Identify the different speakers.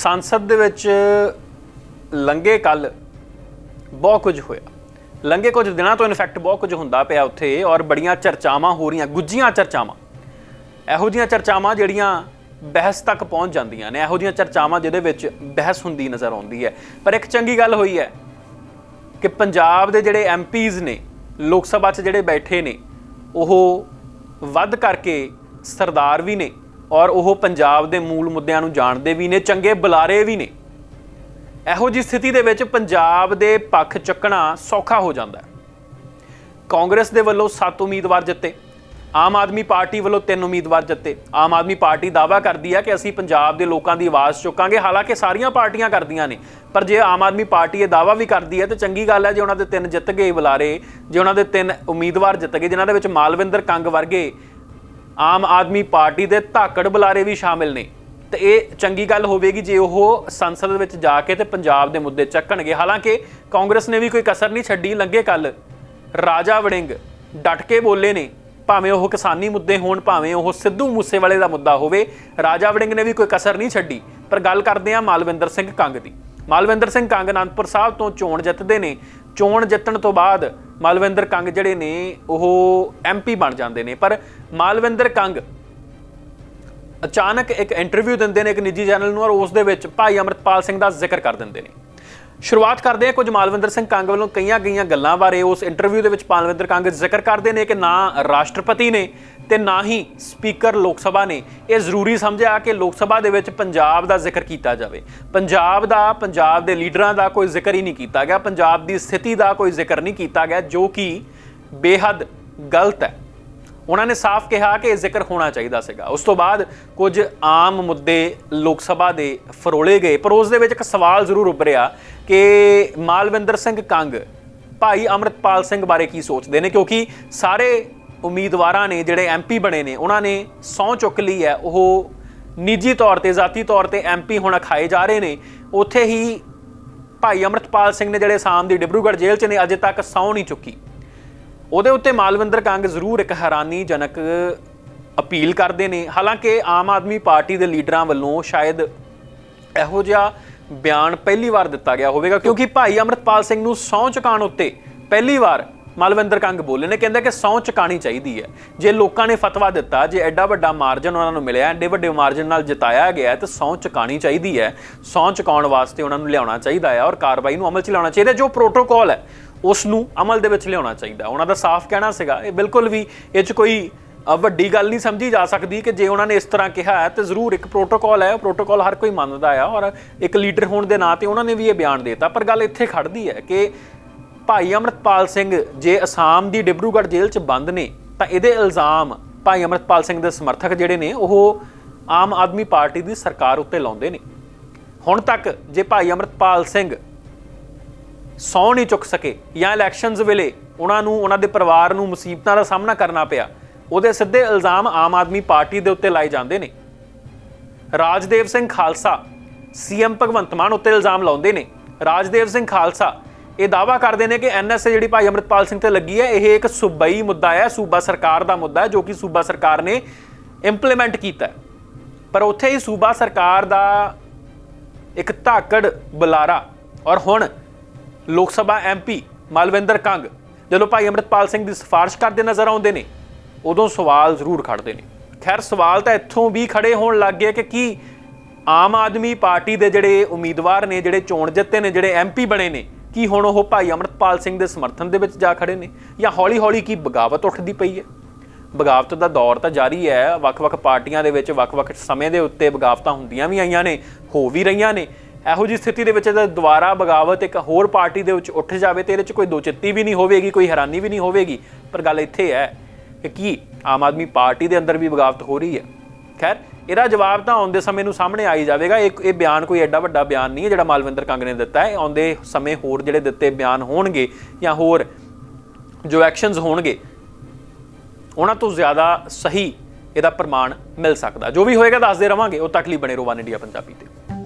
Speaker 1: ਸੰਸਦ ਦੇ ਵਿੱਚ ਲੰਗੇ ਕੱਲ ਬਹੁਤ ਕੁਝ ਹੋਇਆ। ਲੰਗੇ ਕੁਝ ਦਿਨਾਂ ਤੋਂ ਇਨਫੈਕਟ ਬਹੁਤ ਕੁਝ ਹੁੰਦਾ ਪਿਆ ਉੱਥੇ ਔਰ ਬੜੀਆਂ ਚਰਚਾਵਾਂ ਹੋ ਰਹੀਆਂ, ਗੁੱਜੀਆਂ ਚਰਚਾਵਾਂ। ਇਹੋ ਜੀਆਂ ਚਰਚਾਵਾਂ ਜਿਹੜੀਆਂ ਬਹਿਸ ਤੱਕ ਪਹੁੰਚ ਜਾਂਦੀਆਂ ਨੇ, ਇਹੋ ਜੀਆਂ ਚਰਚਾਵਾਂ ਜਿਹਦੇ ਵਿੱਚ ਬਹਿਸ ਹੁੰਦੀ ਨਜ਼ਰ ਆਉਂਦੀ ਹੈ। ਪਰ ਇੱਕ ਚੰਗੀ ਗੱਲ ਹੋਈ ਹੈ ਕਿ ਪੰਜਾਬ ਦੇ ਜਿਹੜੇ ਐਮਪੀਜ਼ ਨੇ, ਲੋਕ ਸਭਾ 'ਚ ਜਿਹੜੇ ਬੈਠੇ ਨੇ, ਉਹ ਵੱਧ ਕਰਕੇ ਸਰਦਾਰ ਵੀ ਨੇ ਔਰ ਉਹ ਪੰਜਾਬ ਦੇ ਮੂਲ ਮੁੱਦਿਆਂ ਨੂੰ ਜਾਣਦੇ ਵੀ ਨੇ, ਚੰਗੇ ਬੁਲਾਰੇ ਵੀ ਨੇ। ਇਹੋ ਜੀ ਸਥਿਤੀ ਦੇ ਵਿੱਚ ਪੰਜਾਬ ਦੇ ਪੱਖ ਚੱਕਣਾ ਸੌਖਾ ਹੋ ਜਾਂਦਾ ਹੈ। ਕਾਂਗਰਸ ਦੇ ਵੱਲੋਂ 7 ਉਮੀਦਵਾਰ ਜਿੱਤੇ, ਆਮ ਆਦਮੀ ਪਾਰਟੀ ਵੱਲੋਂ 3 ਉਮੀਦਵਾਰ ਜਿੱਤੇ। ਆਮ ਆਦਮੀ ਪਾਰਟੀ ਦਾਵਾ ਕਰਦੀ ਹੈ ਕਿ ਅਸੀਂ ਪੰਜਾਬ ਦੇ ਲੋਕਾਂ ਦੀ ਆਵਾਜ਼ ਚੁੱਕਾਂਗੇ, ਹਾਲਾਂਕਿ ਸਾਰੀਆਂ ਪਾਰਟੀਆਂ ਕਰਦੀਆਂ ਨੇ, ਪਰ ਜੇ ਆਮ ਆਦਮੀ ਪਾਰਟੀ ਇਹ ਦਾਵਾ ਵੀ ਕਰਦੀ ਹੈ, ਤੇ ਚੰਗੀ ਗੱਲ ਹੈ ਜੇ ਉਹਨਾਂ ਦੇ ਤਿੰਨ ਜਿੱਤ ਗਏ ਬੁਲਾਰੇ, ਜੇ ਉਹਨਾਂ ਦੇ ਤਿੰਨ ਉਮੀਦਵਾਰ ਜਿੱਤ ਗਏ, ਜਿਨ੍ਹਾਂ ਦੇ ਵਿੱਚ ਮਾਲਵਿੰਦਰ ਕੰਗ ਵਰਗੇ ਆਮ ਆਦਮੀ ਪਾਰਟੀ ਦੇ ਧਾਕੜ ਬੁਲਾਰੇ ਵੀ ਸ਼ਾਮਿਲ ਨੇ। ਤੇ ਇਹ ਚੰਗੀ ਗੱਲ ਹੋਵੇਗੀ ਜੇ ਉਹ ਸੰਸਦ ਵਿੱਚ ਜਾ ਕੇ ਤੇ ਪੰਜਾਬ ਦੇ ਮੁੱਦੇ ਚੱਕਣਗੇ। ਹਾਲਾਂਕਿ ਕਾਂਗਰਸ ਨੇ ਵੀ ਕੋਈ ਕਸਰ ਨਹੀਂ ਛੱਡੀ। ਲੰਗੇ ਕੱਲ ਰਾਜਾ ਵੜਿੰਗ ਡਟ ਕੇ ਬੋਲੇ ਨੇ, ਭਾਵੇਂ ਉਹ ਕਿਸਾਨੀ ਮੁੱਦੇ ਹੋਣ, ਭਾਵੇਂ ਉਹ ਸਿੱਧੂ ਮੂਸੇਵਾਲੇ ਦਾ ਮੁੱਦਾ ਹੋਵੇ, ਰਾਜਾ ਵੜਿੰਗ ਨੇ ਵੀ ਕੋਈ ਕਸਰ ਨਹੀਂ ਛੱਡੀ। ਪਰ ਗੱਲ ਕਰਦੇ ਆ ਮਾਲਵਿੰਦਰ ਸਿੰਘ ਕੰਗ ਦੀ। ਮਾਲਵਿੰਦਰ ਸਿੰਘ ਕੰਗ ਅਨੰਦਪੁਰ ਸਾਹਿਬ ਤੋਂ ਚੋਣ ਜਿੱਤਦੇ ਨੇ। ਚੋਣ ਜਿੱਤਣ ਤੋਂ ਬਾਅਦ ਮਾਲਵਿੰਦਰ ਕੰਗ ਜਿਹੜੇ ਨੇ, ਉਹ ਐਮਪੀ ਬਣ ਜਾਂਦੇ ਨੇ। ਪਰ ਮਾਲਵਿੰਦਰ ਕੰਗ ਅਚਾਨਕ ਇੱਕ ਇੰਟਰਵਿਊ ਦਿੰਦੇ ਨੇ ਇੱਕ ਨਿੱਜੀ ਚੈਨਲ ਨੂੰ ਔਰ ਉਸ ਦੇ ਵਿੱਚ ਭਾਈ ਅਮਰਤਪਾਲ ਸਿੰਘ ਦਾ ਜ਼ਿਕਰ ਕਰ ਦਿੰਦੇ ਨੇ। ਸ਼ੁਰੂਆਤ ਕਰਦੇ ਹਾਂ ਕੁਝ ਮਾਲਵਿੰਦਰ ਸਿੰਘ ਕੰਗ ਵੱਲੋਂ ਕਈਆਂ ਗਈਆਂ ਗੱਲਾਂ ਬਾਰੇ। ਉਸ ਇੰਟਰਵਿਊ ਦੇ ਵਿੱਚ ਮਾਲਵਿੰਦਰ ਕੰਗ ਜ਼ਿਕਰ ਕਰਦੇ ਨੇ ਕਿ ਨਾ ਰਾਸ਼ਟਰਪਤੀ ਨੇ ਤੇ ਨਾ ਹੀ ਸਪੀਕਰ ਲੋਕ ਸਭਾ ਨੇ। ਇਹ ਜ਼ਰੂਰੀ ਸਮਝਿਆ ਕਿ ਲੋਕ ਸਭਾ ਦੇ ਵਿੱਚ ਪੰਜਾਬ ਦਾ ਜ਼ਿਕਰ ਕੀਤਾ ਜਾਵੇ। ਪੰਜਾਬ ਦਾ, ਪੰਜਾਬ ਦੇ ਲੀਡਰਾਂ ਦਾ ਕੋਈ ਜ਼ਿਕਰ ਹੀ ਨਹੀਂ ਕੀਤਾ ਗਿਆ। ਪੰਜਾਬ ਦੀ ਸਥਿਤੀ ਦਾ ਕੋਈ ਜ਼ਿਕਰ ਨਹੀਂ ਕੀਤਾ ਗਿਆ, ਜੋ ਕਿ ਬੇਹੱਦ ਗਲਤ ਹੈ। ਉਹਨਾਂ ਨੇ ਸਾਫ਼ ਕਿਹਾ ਕਿ ਇਹ ਜ਼ਿਕਰ ਹੋਣਾ ਚਾਹੀਦਾ ਸੀਗਾ। ਉਸ ਤੋਂ ਬਾਅਦ ਕੁਝ ਆਮ ਮੁੱਦੇ ਲੋਕ ਸਭਾ ਦੇ ਫਰੋਲੇ ਗਏ, ਪਰ ਉਸ ਦੇ ਵਿੱਚ ਇੱਕ ਸਵਾਲ ਜ਼ਰੂਰ ਉੱਭਰਿਆ ਕਿ ਮਾਲਵਿੰਦਰ ਸਿੰਘ ਕੰਗ, ਭਾਈ ਅਮਰਤਪਾਲ ਸਿੰਘ ਬਾਰੇ ਕੀ ਸੋਚਦੇ ਨੇ? ਕਿਉਂਕਿ ਸਾਰੇ ਉਮੀਦਵਾਰਾਂ ਨੇ, ਜਿਹੜੇ ਐਮਪੀ ਬਣੇ ਨੇ, ਉਹਨਾਂ ਨੇ ਸਹੁੰ ਚੁੱਕ ਲਈ ਹੈ। ਉਹ ਨਿੱਜੀ ਤੌਰ ਤੇ, ਜ਼ਾਤੀ ਤੌਰ ਤੇ ਐਮਪੀ ਹੁਣ ਖਾਏ ਜਾ ਰਹੇ ਨੇ। ਉੱਥੇ ਹੀ ਭਾਈ ਅਮਰਤਪਾਲ ਸਿੰਘ ਨੇ, ਜਿਹੜੇ ਆਸਾਮ ਦੀ ਡਿਬਰੂਗੜ੍ਹ ਜੇਲ੍ਹ 'ਚ ਨੇ, ਅਜੇ ਤੱਕ ਸਹੁੰ ਨਹੀਂ ਚੁੱਕੀ। ਉਹਦੇ ਉੱਤੇ ਮਾਲਵਿੰਦਰ ਕੰਗ ਜ਼ਰੂਰ ਇੱਕ ਹੈਰਾਨੀਜਨਕ ਅਪੀਲ ਕਰਦੇ ਨੇ। ਹਾਲਾਂਕਿ ਆਮ ਆਦਮੀ ਪਾਰਟੀ ਦੇ ਲੀਡਰਾਂ ਵੱਲੋਂ ਸ਼ਾਇਦ ਇਹੋ ਜਿਹਾ ਬਿਆਨ ਪਹਿਲੀ ਵਾਰ ਦਿੱਤਾ ਗਿਆ ਹੋਵੇਗਾ, ਕਿਉਂਕਿ ਭਾਈ ਅਮਰਤਪਾਲ ਸਿੰਘ ਨੂੰ ਸਹੁੰ ਚੁਕਾਉਣ ਉੱਤੇ ਪਹਿਲੀ ਵਾਰ ਮਾਲਵਿੰਦਰ ਕੰਗ ਬੋਲੇ ਨੇ, ਕਹਿੰਦੇ ਕਿ ਸਹੁੰ ਚੁਕਾਣੀ ਚਾਹੀਦੀ ਹੈ। ਜੇ ਲੋਕਾਂ ਨੇ ਫਤਵਾ ਦਿੱਤਾ, ਜੇ ਐਡਾ ਵੱਡਾ ਮਾਰਜਨ ਉਹਨਾਂ ਨੂੰ ਮਿਲਿਆ, ਐਡੇ ਵੱਡੇ ਮਾਰਜਨ ਨਾਲ ਜਿਤਾਇਆ ਗਿਆ ਹੈ, ਤਾਂ ਸਹੁੰ ਚੁਕਾਣੀ ਚਾਹੀਦੀ ਹੈ। ਸਹੁੰ ਚੁਕਾਉਣ ਵਾਸਤੇ ਉਹਨਾਂ ਨੂੰ ਲਿਆਉਣਾ ਚਾਹੀਦਾ ਹੈ ਔਰ ਕਾਰਵਾਈ ਨੂੰ ਅਮਲ 'ਚ ਲਿਆਉਣਾ ਚਾਹੀਦਾ ਜੋ ਪ੍ਰੋਟੋਕਾਲ ਹੈ। ਉਸ ਨੂੰ ਅਮਲ ਦੇ ਵਿੱਚ ਲਿਆਉਣਾ ਚਾਹੀਦਾ। ਉਹਨਾਂ ਦਾ ਸਾਫ਼ ਕਹਿਣਾ ਸੀਗਾ। ਇਹ ਬਿਲਕੁਲ ਵੀ ਇਹ 'ਚ ਕੋਈ ਵੱਡੀ ਗੱਲ ਨਹੀਂ ਸਮਝੀ ਜਾ ਸਕਦੀ ਕਿ ਜੇ ਉਹਨਾਂ ਨੇ ਇਸ ਤਰ੍ਹਾਂ ਕਿਹਾ ਹੈ, ਤੇ ਜ਼ਰੂਰ ਇੱਕ ਪ੍ਰੋਟੋਕਾਲ ਹੈ। ਉਹ ਪ੍ਰੋਟੋਕਾਲ ਹਰ ਕੋਈ ਮੰਨਦਾ ਆ ਔਰ ਇੱਕ ਲੀਡਰ ਹੋਣ ਦੇ ਨਾਂ ਤੇ ਉਹਨਾਂ ਨੇ ਵੀ ਇਹ ਬਿਆਨ ਦਿੱਤਾ। ਪਰ ਗੱਲ ਇੱਥੇ ਖੜਦੀ ਹੈ ਕਿ ਭਾਈ ਅਮਰਤਪਾਲ ਸਿੰਘ ਜੇ ਅਸਾਮ ਦੀ ਡਿਬਰੂਗੜ੍ਹ ਜੇਲ੍ਹ 'ਚ ਬੰਦ ਨੇ, ਤਾਂ ਇਹਦੇ ਇਲਜ਼ਾਮ ਭਾਈ ਅਮਰਤਪਾਲ ਸਿੰਘ ਦੇ ਸਮਰਥਕ ਜਿਹੜੇ ਨੇ, ਉਹ ਆਮ ਆਦਮੀ ਪਾਰਟੀ ਦੀ ਸਰਕਾਰ ਉੱਤੇ ਲਾਉਂਦੇ ਨੇ। ਹੁਣ ਤੱਕ ਜੇ ਭਾਈ ਅਮਰਤਪਾਲ ਸਿੰਘ ਸਹੁੰ ਨਹੀਂ ਚੁੱਕ ਸਕੇ ਜਾਂ ਇਲੈਕਸ਼ਨਸ ਵੇਲੇ ਉਹਨਾਂ ਨੂੰ, ਉਹਨਾਂ ਦੇ ਪਰਿਵਾਰ ਨੂੰ ਮੁਸੀਬਤਾਂ ਦਾ ਸਾਹਮਣਾ ਕਰਨਾ ਪਿਆ, ਉਹਦੇ ਸਿੱਧੇ ਇਲਜ਼ਾਮ ਆਮ ਆਦਮੀ ਪਾਰਟੀ ਦੇ ਉੱਤੇ ਲਾਏ ਜਾਂਦੇ ਨੇ। ਰਾਜਦੇਵ ਸਿੰਘ ਖਾਲਸਾ ਸੀਐਮ ਭਗਵੰਤ ਮਾਨ ਉੱਤੇ ਇਲਜ਼ਾਮ ਲਾਉਂਦੇ ਨੇ। ਰਾਜਦੇਵ ਸਿੰਘ ਖਾਲਸਾ ਇਹ ਦਾਵਾ ਕਰਦੇ ਨੇ ਕਿ ਐਨਐਸਏ ਜਿਹੜੀ ਭਾਈ ਅਮਰਿਤਪਾਲ ਸਿੰਘ ਤੇ ਲੱਗੀ ਹੈ, ਇਹ ਇੱਕ ਸੂਬਾਈ ਮੁੱਦਾ ਹੈ, ਸੂਬਾ ਸਰਕਾਰ ਦਾ ਮੁੱਦਾ ਹੈ, ਜੋ ਕਿ ਸੂਬਾ ਸਰਕਾਰ ਨੇ ਇੰਪਲੀਮੈਂਟ ਕੀਤਾ ਪਰ ਉੱਥੇ ਹੀ ਸੂਬਾ ਸਰਕਾਰ ਦਾ ਇੱਕ ਧਾਕੜ, ਬੁਲਾਰਾ ਔਰ ਹੁਣ ਲੋਕ ਸਭਾ ਐਮਪੀ ਮਾਲਵਿੰਦਰ ਕੰਗ ਜਦੋਂ ਭਾਈ ਅਮਰਿਤਪਾਲ ਸਿੰਘ ਦੀ ਸਿਫਾਰਿਸ਼ ਕਰਦੇ ਨਜ਼ਰ ਆਉਂਦੇ ਨੇ, ਉਦੋਂ ਸਵਾਲ ਜ਼ਰੂਰ ਖੜਦੇ ਨੇ। ਖੈਰ, ਸਵਾਲ ਤਾਂ ਇੱਥੋਂ ਵੀ ਖੜੇ ਹੋਣ ਲੱਗ ਗਏ ਕਿ ਕੀ ਆਮ ਆਦਮੀ ਪਾਰਟੀ ਦੇ ਜਿਹੜੇ ਉਮੀਦਵਾਰ ਨੇ, ਜਿਹੜੇ ਚੋਣ ਜਿੱਤੇ ਨੇ, ਜਿਹੜੇ ਐਮਪੀ ਬਣੇ ਨੇ, ਕੀ ਹੁਣ ਉਹ ਭਾਈ ਅਮਰਿਤਪਾਲ ਸਿੰਘ ਦੇ ਸਮਰਥਨ ਦੇ ਵਿੱਚ ਜਾ ਖੜੇ ਨੇ ਜਾਂ ਹੌਲੀ-ਹੌਲੀ ਕੀ ਬਗਾਵਤ ਉੱਠਦੀ ਪਈ ਹੈ? ਬਗਾਵਤ ਦਾ ਦੌਰ ਤਾਂ ਜਾਰੀ ਹੈ, ਵੱਖ-ਵੱਖ ਪਾਰਟੀਆਂ ਦੇ ਵਿੱਚ ਵੱਖ-ਵੱਖ ਸਮੇਂ ਦੇ ਉੱਤੇ ਬਗਾਵਤਾਂ ਹੁੰਦੀਆਂ ਵੀ ਆਈਆਂ ਨੇ, ਹੋ ਵੀ ਰਹੀਆਂ ਨੇ। ਇਹੋ ਜੀ ਸਥਿਤੀ ਦੇ ਵਿੱਚ ਜੇ ਦੁਬਾਰਾ ਬਗਾਵਤ ਇੱਕ ਹੋਰ ਪਾਰਟੀ ਦੇ ਵਿੱਚ ਉੱਠ ਜਾਵੇ ਤੇ ਇਹਦੇ 'ਚ ਕੋਈ ਦੋਚਿੱਤੀ ਵੀ ਨਹੀਂ ਹੋਵੇਗੀ, ਕੋਈ ਹੈਰਾਨੀ ਵੀ ਨਹੀਂ ਹੋਵੇਗੀ। ਪਰ ਗੱਲ ਇੱਥੇ ਹੈ ਕਿ ਕੀ ਆਮ ਆਦਮੀ ਪਾਰਟੀ ਦੇ ਅੰਦਰ ਵੀ ਬਗਾਵਤ ਹੋ ਰਹੀ ਹੈ। ਖੈਰ, ਇਹਦਾ ਜਵਾਬ ਤਾਂ ਆਉਂਦੇ ਸਮੇਂ ਨੂੰ ਸਾਹਮਣੇ ਆਈ ਜਾਵੇਗਾ। ਇਹ ਇਹ ਬਿਆਨ ਕੋਈ ਐਡਾ ਵੱਡਾ ਬਿਆਨ ਨਹੀਂ ਹੈ ਜਿਹੜਾ ਮਾਲਵਿੰਦਰ ਕੰਗ ਨੇ ਦਿੱਤਾ ਹੈ। ਆਉਂਦੇ ਸਮੇਂ ਹੋਰ ਜਿਹੜੇ ਦਿੱਤੇ ਬਿਆਨ ਹੋਣਗੇ ਜਾਂ ਹੋਰ ਜੋ ਐਕਸ਼ਨਸ ਹੋਣਗੇ, ਉਹਨਾਂ ਤੋਂ ਜ਼ਿਆਦਾ ਸਹੀ ਇਹਦਾ ਪ੍ਰਮਾਣ ਮਿਲ ਸਕਦਾ। ਜੋ ਵੀ ਹੋਏਗਾ ਦੱਸਦੇ ਰਵਾਂਗੇ। ਉਹ ਤੱਕ ਲਈ ਬਣੇ ਰਹੋ, ਵਨ ਇੰਡੀਆ ਪੰਜਾਬੀ ਤੇ।